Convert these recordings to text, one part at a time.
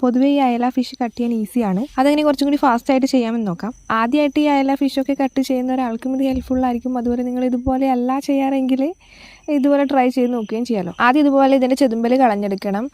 പൊതുവേ ഈ അയല ഫിഷ് കട്ട് ചെയ്യാൻ ഈസിയാണ് അതങ്ങനെ കുറച്ചും കൂടി ഫാസ്റ്റ് ആയിട്ട് ചെയ്യാമെന്ന് നോക്കാം. ആദ്യമായിട്ട് ഈ അയല ഫിഷൊക്കെ കട്ട് ചെയ്യുന്ന ഒരാൾക്കും ഇത് ഹെൽപ്ഫുൾ ആയിരിക്കും. അതുപോലെ നിങ്ങൾ ഇതുപോലെ അല്ല ചെയ്യാറെങ്കിൽ ഇതുപോലെ ട്രൈ ചെയ്ത് നോക്കുകയും ചെയ്യാമല്ലോ ആദ്യം ഇതുപോലെ ഇതിന്റെ ചെതുമ്പൽ കളഞ്ഞെടുക്കണം.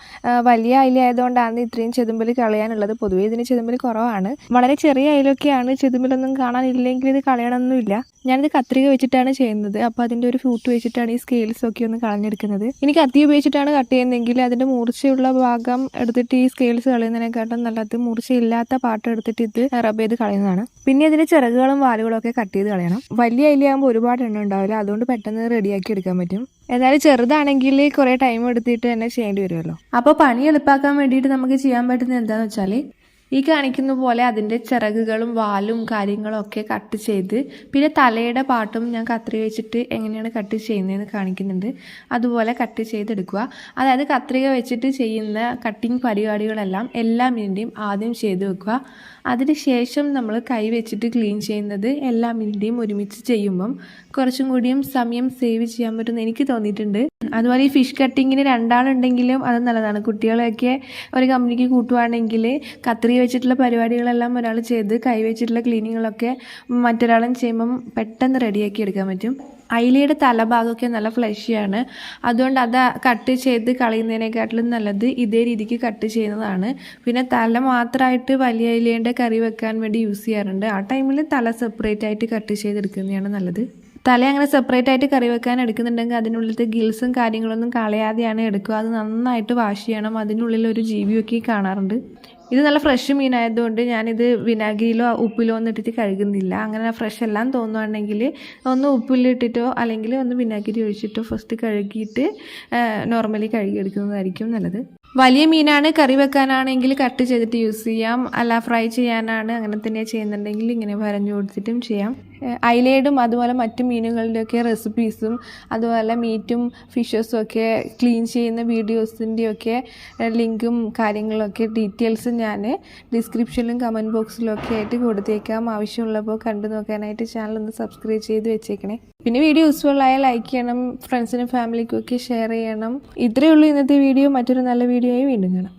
വലിയ അയില ആയതുകൊണ്ടാണ് ഇത്രയും ചെതുമ്പൽ കളയാനുള്ളത്. പൊതുവേ ഇതിന് ചെതുമ്പൽ കുറവാണ്. വളരെ ചെറിയ അയിലൊക്കെയാണ്. ചെതുമ്പലൊന്നും കാണാനില്ലെങ്കിൽ ഇത് കളയണമെന്നില്ല ഞാനിത് കത്രിക വെച്ചിട്ടാണ് ചെയ്യുന്നത്. അപ്പോൾ അതിന്റെ ഒരു ഫ്രൂട്ട് വെച്ചിട്ടാണ് ഈ സ്കെയിൽസ് ഒക്കെ ഒന്ന് കളഞ്ഞെടുക്കുന്നത്. ഇനി കത്തി ഉപയോഗിച്ചിട്ടാണ് കട്ട് ചെയ്യുന്നതെങ്കിൽ അതിന്റെ മൂർച്ചയുള്ള ഭാഗം എടുത്തിട്ട് ഈ സ്കെയിൽസ് കളയുന്നതിനെക്കാട്ടും നല്ലത് മൂർച്ചയില്ലാത്ത പാട്ട് എടുത്തിട്ട് ഇത് റബ് ചെയ്ത് കളയുന്നതാണ്. പിന്നെ ഇതിന്റെ ചിറകുകളും വാലുകളും ഒക്കെ കട്ട് ചെയ്ത് കളയണം. വലിയ അയിലയാകുമ്പോൾ ഒരുപാട് എണ്ണ ഉണ്ടാവില്ല. അതുകൊണ്ട് പെട്ടെന്ന് റെഡിയാക്കി എടുക്കാൻ പറ്റും. എന്നാലും ചെറുതാണെങ്കിൽ കുറേ ടൈം എടുത്തിട്ട് തന്നെ ചെയ്യേണ്ടി വരുമല്ലോ. അപ്പോൾ പണി എളുപ്പാക്കാൻ വേണ്ടിയിട്ട് നമുക്ക് ചെയ്യാൻ പറ്റുന്നത് എന്താണെന്ന് വെച്ചാൽ ഈ കാണിക്കുന്ന പോലെ അതിന്റെ ചിറകുകളും വാലും കാര്യങ്ങളും ഒക്കെ കട്ട് ചെയ്ത് പിന്നെ തലയുടെ പാട്ടും ഞാൻ കത്രി വെച്ചിട്ട് എങ്ങനെയാണ് കട്ട് ചെയ്യുന്നതെന്ന് കാണിക്കുന്നുണ്ട്. അതുപോലെ കട്ട് ചെയ്തെടുക്കുക. അതായത് കത്രിക വെച്ചിട്ട് ചെയ്യുന്ന കട്ടിങ് പരിപാടികളെല്ലാം എല്ലാ മീനിന്റെയും ആദ്യം ചെയ്ത് വെക്കുക. അതിനുശേഷം നമ്മൾ കൈ വെച്ചിട്ട് ക്ലീൻ ചെയ്യുന്നത് എല്ലാ മീനിന്റെയും ഒരുമിച്ച് ചെയ്യുമ്പം കുറച്ചും കൂടിയും സമയം സേവ് ചെയ്യാൻ പറ്റുമെന്ന് എനിക്ക് തോന്നിയിട്ടുണ്ട്. അതുപോലെ ഈ ഫിഷ് കട്ടിങ്ങിന് രണ്ടാളുണ്ടെങ്കിലും അത് നല്ലതാണ്. കുട്ടികളെയൊക്കെ ഒരു കമ്പനിക്ക് കൂട്ടുവാണെങ്കിൽ കത്രിക വെച്ചിട്ടുള്ള പരിപാടികളെല്ലാം ഒരാൾ ചെയ്ത് കൈ വെച്ചിട്ടുള്ള ക്ലീനിങ്ങുകളൊക്കെ മറ്റൊരാളും ചെയ്യുമ്പം പെട്ടെന്ന് റെഡിയാക്കി എടുക്കാൻ പറ്റും. അയിലയുടെ തലഭാഗമൊക്കെ നല്ല ഫ്ലഷിയാണ് അതുകൊണ്ട് അത് കട്ട് ചെയ്ത് കളയുന്നതിനെക്കാട്ടിലും നല്ലത് ഇതേ രീതിക്ക് കട്ട് ചെയ്യുന്നതാണ്. പിന്നെ തല മാത്രമായിട്ട് വലിയ അയിലേന്റെ കറി വെക്കാൻ വേണ്ടി യൂസ് ചെയ്യാറുണ്ട്. ആ ടൈമിൽ തല സെപ്പറേറ്റ് ആയിട്ട് കട്ട് ചെയ്തെടുക്കുന്നതാണ് നല്ലത്. തല അങ്ങനെ സെപ്പറേറ്റ് ആയിട്ട് കറി വെക്കാൻ എടുക്കുന്നുണ്ടെങ്കിൽ അതിനുള്ളിലത്തെ ഗിൽസും കാര്യങ്ങളൊന്നും കളയാതെയാണ് എടുക്കുക. അത് നന്നായിട്ട് വാഷ് ചെയ്യണം. അതിനുള്ളിൽ ഒരു ജീവിയൊക്കെ കാണാറുണ്ട്. ഇത് നല്ല ഫ്രഷ് മീനായതുകൊണ്ട് ഞാനിത് വിനാഗിരിയിലോ ഉപ്പിലോ ഒന്നും ഇട്ടിട്ട് കഴുകുന്നില്ല. അങ്ങനെ ഫ്രഷ് എല്ലാം തോന്നുവാണെങ്കിൽ ഒന്ന് ഉപ്പിലിട്ടിട്ടോ അല്ലെങ്കിൽ ഒന്ന് വിനാഗിരി ഒഴിച്ചിട്ടോ ഫസ്റ്റ് കഴുകിയിട്ട് നോർമലി കഴുകിയെടുക്കുന്നതായിരിക്കും നല്ലത്. വലിയ മീനാണ് കറി വെക്കാനാണെങ്കിൽ കട്ട് ചെയ്തിട്ട് യൂസ് ചെയ്യാം. അല്ല ഫ്രൈ ചെയ്യാനാണ് അങ്ങനെ തന്നെ ചെയ്യുന്നുണ്ടെങ്കിൽ ഇങ്ങനെ വരഞ്ഞു കൊടുത്തിട്ടും ചെയ്യാം. അയിലയുടെയും അതുപോലെ മറ്റു മീനുകളുടെയൊക്കെ റെസിപ്പീസും അതുപോലെ മീറ്റും ഫിഷസും ഒക്കെ ക്ലീൻ ചെയ്യുന്ന വീഡിയോസിന്റെയൊക്കെ ലിങ്കും കാര്യങ്ങളൊക്കെ ഡീറ്റെയിൽസ് ഞാൻ ഡിസ്ക്രിപ്ഷനിലും കമന്റ് ബോക്സിലും ഒക്കെ ആയിട്ട് കൊടുത്തേക്കാം. ആവശ്യമുള്ളപ്പോൾ കണ്ടു നോക്കാനായിട്ട് ചാനൽ ഒന്ന് സബ്സ്ക്രൈബ് ചെയ്ത് വെച്ചേക്കണേ. പിന്നെ വീഡിയോ യൂസ്ഫുൾ ആയാൽ ലൈക്ക് ചെയ്യണം ഫ്രണ്ട്സിനും ഫാമിലിക്കും ഒക്കെ ഷെയർ ചെയ്യണം. ഇത്രയേ ഉള്ളൂ ഇന്നത്തെ വീഡിയോ മറ്റൊരു നല്ല വീഡിയോയും വീണ്ടും കാണാം.